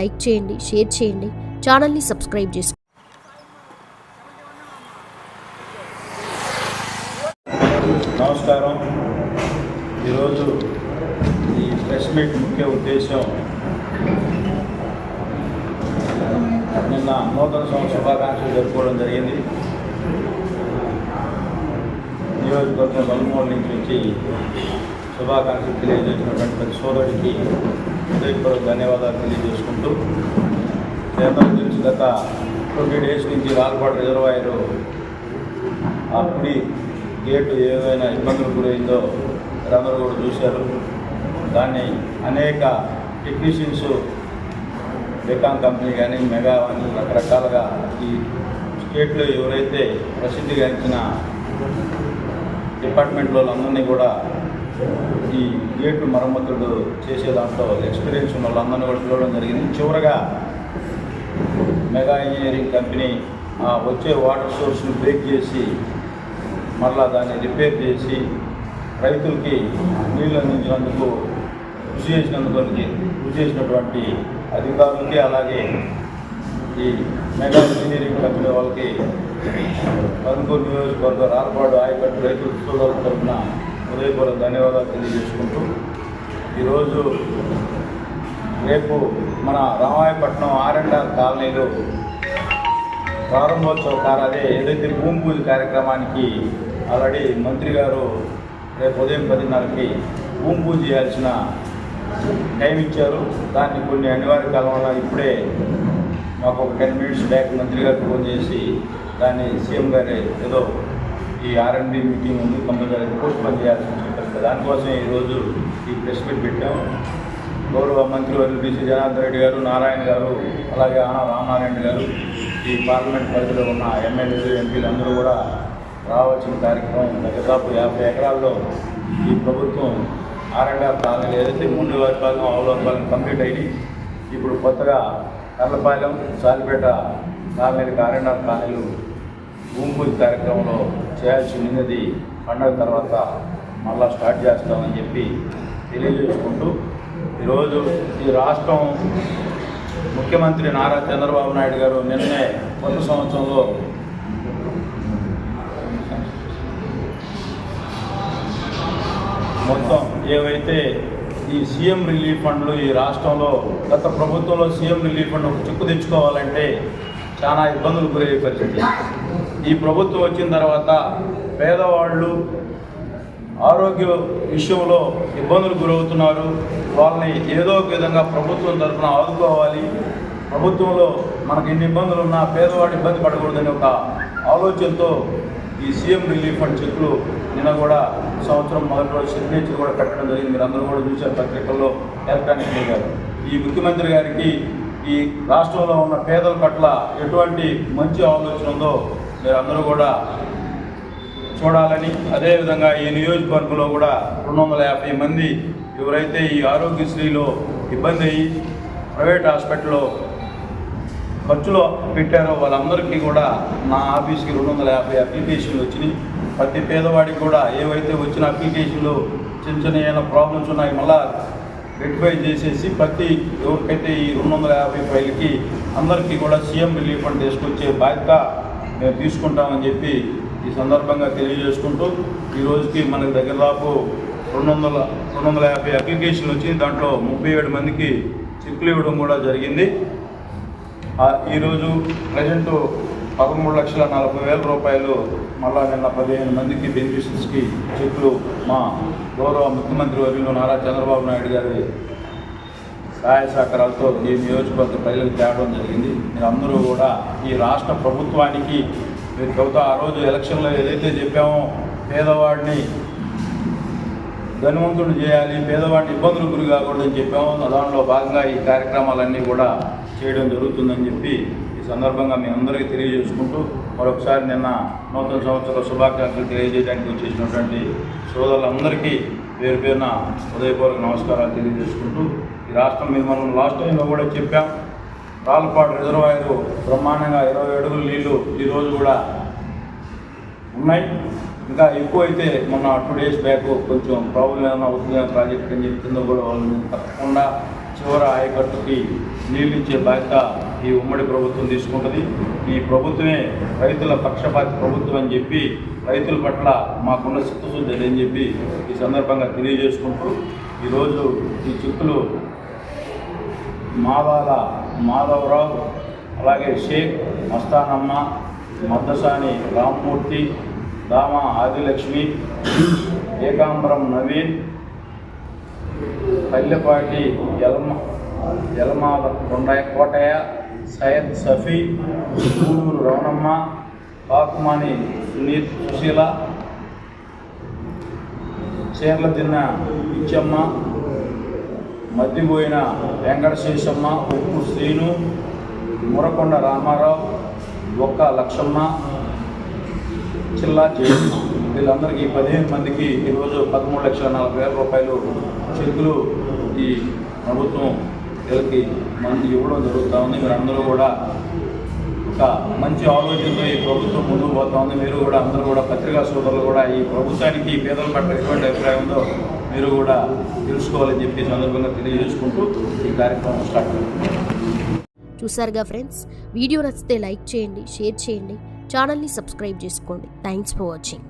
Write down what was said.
Like చేయండి share చేయండి. ఛానల్ని సబ్స్క్రైబ్ చేసుకోండి నమస్కారం. ఈరోజు ఈ ప్రెస్ మీట్ ముఖ్య ఉద్దేశం నిన్న నూతన సంవత్సర శుభాకాంక్షలు జరుపుకోవడం జరిగింది. నియోజకవర్గం నలుమూల నుంచి వచ్చి శుభాకాంక్షలు తెలియజేసినటువంటి ప్రతి సోదరుడికి హృదయపూర్వక ధన్యవాదాలు తెలియజేసుకుంటూ కేంద్రం నుంచి గత ట్వంటీ డేస్ నుంచి రాల్పాటు రిజర్వాయర్ ఆ కుడి గేటు ఏవైనా ఇబ్బందులు గురైందో మీరందరూ కూడా చూశారు. దాన్ని అనేక టెక్నీషియన్స్ బెకాం కంపెనీ కానీ మెగా కానీ రకరకాలుగా ఈ స్టేట్లో ఎవరైతే ప్రసిద్ధిగాంచిన డిపార్ట్మెంట్ వాళ్ళందరినీ కూడా ఈ గేట్లు మరమ్మతులు చేసే దాంట్లో ఎక్స్పీరియన్స్ ఉన్న వాళ్ళందరినీ కూడా పిలవడం జరిగింది. చివరగా మెగా ఇంజనీరింగ్ కంపెనీ ఆ వచ్చే వాటర్ సోర్స్ని బ్రేక్ చేసి మళ్ళా దాన్ని రిపేర్ చేసి రైతులకి నీళ్ళు అందించినందుకు కృషి చేసినందుకు కృషి చేసినటువంటి అధికారులకి అలాగే ఈ మెగా ఇంజనీరింగ్ కంపెనీ వాళ్ళకి పదకొండు నియోజకవర్గ రాలపాడు ఆయకట్టు రైతుల తరఫున హృదయపూర్వక ధన్యవాదాలు తెలియజేసుకుంటూ ఈరోజు రేపు మన రామాయపట్నం ఆర్ఎండ్ఆర్ కాలనీలో ప్రారంభోత్సవ కారాదే ఏదైతే భూమి పూజ కార్యక్రమానికి ఆల్రెడీ మంత్రి గారు రేపు ఉదయం పదిన్నరకి భూమి పూజ చేయాల్సిన టైం ఇచ్చారు. దాన్ని కొన్ని అనివార్య కాలం వల్ల ఇప్పుడే మాకు ఒక టెన్ మినిట్స్ బ్యాక్ మంత్రి గారు ఫోన్ చేసి దాన్ని సీఎం గారి ఏదో ఈ ఆర్ఎండ్బి మీటింగ్ ఉంది కంపల్సరీ పోస్ట్ బంద్ చేయాల్సి చెప్పారు దానికోసం ఈరోజు ఈ ప్రెస్ మీట్ పెట్టాం. గౌరవ మంత్రివర్యులు బీసీ జనార్దన్ రెడ్డి గారు నారాయణ గారు అలాగే ఆనా రామనారాయణ గారు ఈ పార్లమెంట్ పరిధిలో ఉన్న ఎమ్మెల్యేలు ఎంపీలు అందరూ కూడా రావాల్సిన కార్యక్రమం దాదాపు యాభై ఎకరాల్లో ఈ ప్రభుత్వం ఆర్ఎండ్ఆర్ కాలనీలు ఏదైతే ముందు వర్గాలు ఆవుల కంప్లీట్ అయ్యి ఇప్పుడు కొత్తగా కర్లపాలెం సాలిపేట కాలనీలకు ఆర్ఎండ్ఆర్ కాలనీలు భూమి పూజ కార్యక్రమంలో చేయాల్సి ఉన్నది. పండగ తర్వాత మళ్ళా స్టార్ట్ చేస్తామని చెప్పి తెలియజేసుకుంటూ ఈరోజు ఈ రాష్ట్రం ముఖ్యమంత్రి నారా చంద్రబాబు నాయుడు గారు నిన్నే కొత్త సంవత్సరంలో మొత్తం ఏవైతే ఈ సీఎం రిలీఫ్ ఫండ్లు ఈ రాష్ట్రంలో గత ప్రభుత్వంలో సీఎం రిలీఫ్ ఫండ్ ఒక చెక్కు తెచ్చుకోవాలంటే చాలా ఇబ్బందులు గురయ్యే పరిస్థితి. ఈ ప్రభుత్వం వచ్చిన తర్వాత పేదవాళ్ళు ఆరోగ్య విషయంలో ఇబ్బందులు గురవుతున్నారు. వాళ్ళని ఏదో ఒక విధంగా ప్రభుత్వం తరఫున ఆదుకోవాలి. ప్రభుత్వంలో మనకి ఎన్ని ఇబ్బందులు ఉన్నా పేదవాడు ఇబ్బంది పడకూడదని ఒక ఆలోచనతో ఈ సీఎం రిలీఫ్ ఫండ్ చెక్కులు నిన్న కూడా సంవత్సరం మొదటి రోజు సిగ్నేచర్ కూడా పెట్టడం జరిగింది. మీరు అందరూ కూడా చూశారు పత్రికల్లో ఎలక్ట్రానిక్ మీడియా ఈ ముఖ్యమంత్రి గారికి ఈ రాష్ట్రంలో ఉన్న పేదల పట్ల ఎటువంటి మంచి ఆలోచన ఉందో మీరు అందరూ కూడా చూడాలని అదేవిధంగా ఈ నియోజకవర్గంలో కూడా రెండు వందల యాభై మంది ఎవరైతే ఈ ఆరోగ్యశ్రీలో ఇబ్బంది అయ్యి ప్రైవేట్ హాస్పిటల్లో ఖర్చులో పెట్టారో వాళ్ళందరికీ కూడా నా ఆఫీస్కి రెండు వందల యాభై అప్లికేషన్లు వచ్చినాయి. ప్రతి పేదవాడికి కూడా ఏవైతే వచ్చిన అప్లికేషన్లు చిన్న చిన్న ఏమైనా ప్రాబ్లమ్స్ ఉన్నాయి మళ్ళా రెక్టిఫై చేసేసి ప్రతి ఎవరికైతే ఈ రెండు వందల యాభై ఫైల్కి అందరికీ కూడా సీఎం రిలీఫ్ ఫండ్ తీసుకొచ్చే బాధ్యత మేము తీసుకుంటామని చెప్పి ఈ సందర్భంగా తెలియజేసుకుంటూ ఈ రోజుకి మనకి దగ్గర దాపు రెండు వందల రెండు వందల యాభై అప్లికేషన్లు వచ్చి దాంట్లో ముప్పై ఏడు మందికి చెక్కులు ఇవ్వడం కూడా జరిగింది. ఈరోజు ప్రజెంటు పదమూడు లక్షల నలభై వేల రూపాయలు మళ్ళా నిన్న పదిహేను మందికి బెనిఫిషరీస్కి చెట్లు మా గౌరవ ముఖ్యమంత్రి వర్యులు నారా చంద్రబాబు నాయుడు గారి సహాయ సహకారాలతో ఈ నియోజకవర్గ ప్రజలకు తేవడం జరిగింది. మీరందరూ కూడా ఈ రాష్ట్ర ప్రభుత్వానికి మీరు చెబుతా ఆ రోజు ఎలక్షన్లో ఏదైతే చెప్పామో పేదవాడిని ధనవంతుడు చేయాలి పేదవాడిని ఇబ్బందులు గురి కాకూడదని చెప్పాము దాంట్లో భాగంగా ఈ కార్యక్రమాలన్నీ కూడా చేయడం జరుగుతుందని చెప్పి సందర్భంగా మీ అందరికీ తెలియజేసుకుంటూ మరొకసారి నిన్న నూతన సంవత్సర శుభాకాంక్షలు తెలియజేయడానికి వచ్చేసినటువంటి సోదరులందరికీ పేరు పేరున హృదయపూర్వక నమస్కారాలు తెలియజేసుకుంటూ ఈ రాష్ట్రం మీద మనం లాస్ట్ టైంలో కూడా చెప్పాం. రాళ్ళపాడు రిజర్వాయర్ బ్రహ్మాండంగా ఇరవై అడుగుల నీళ్ళు ఈరోజు కూడా ఉన్నాయి. ఇంకా ఎక్కువ అయితే మొన్న టూ డేస్ బ్యాక్ కొంచెం ప్రాబ్లం ఏమైనా అవుతుందా ప్రాజెక్ట్ అని చెప్పి కింద కూడా వాళ్ళు తప్పకుండా చివరి చివర ఆయకట్టుకి నీళ్ళిచ్చే బాధ్యత ఈ ఉమ్మడి ప్రభుత్వం తీసుకుంటుంది. ఈ ప్రభుత్వమే రైతుల పక్షపాతి ప్రభుత్వం అని చెప్పి రైతుల పట్ల మాకున్న చిత్తశుద్ధి చెప్పి ఈ సందర్భంగా తెలియజేసుకుంటూ ఈరోజు ఈ చిక్కులు మాదాల మాధవరావు అలాగే షేక్ మస్తానమ్మ మద్దసాని రామ్మూర్తి దామ ఆదిలక్ష్మి ఏకాంబరం నవీన్ పల్లెపాటి ఎల్మ ఎల్మాద కొండయ్య కోటయ్య సయ్యద్ సఫీ గూడూరు రవణమ్మ పాకుమాని సునీత్ సుశీల చీరల తిన్న ఇచ్చమ్మ మద్దిపోయిన వెంకటశేషమ్మ ఉప్పు శ్రీను మురకొండ రామారావు ఒక్క లక్షమ్మ చిల్లా జయమ్మ వీళ్ళందరికీ పదిహేను మందికి ఈరోజు పదమూడు లక్షల నలభై వేల రూపాయలు చెక్కులు ఈ ప్రభుత్వం వీళ్ళకి మంది ఇవ్వడం జరుగుతూ ఉంది. మీరందరూ కూడా ఒక మంచి ఆలోచనతో ఈ ప్రభుత్వం ముందుకు పోతా ఉంది. మీరు కూడా అందరూ కూడా పత్రికా సోదరులు కూడా ఈ ప్రభుత్వానికి పేదల పట్ల ఎటువంటి అభిప్రాయం మీరు కూడా తెలుసుకోవాలని చెప్పి సందర్భంగా తెలియజేసుకుంటూ ఈ కార్యక్రమం స్టార్ట్ చూసారుగా ఫ్రెండ్స్? వీడియో నచ్చితే లైక్ చేయండి షేర్ చేయండి. ఛానల్ని సబ్స్క్రైబ్ చేసుకోండి. Thanks for watching.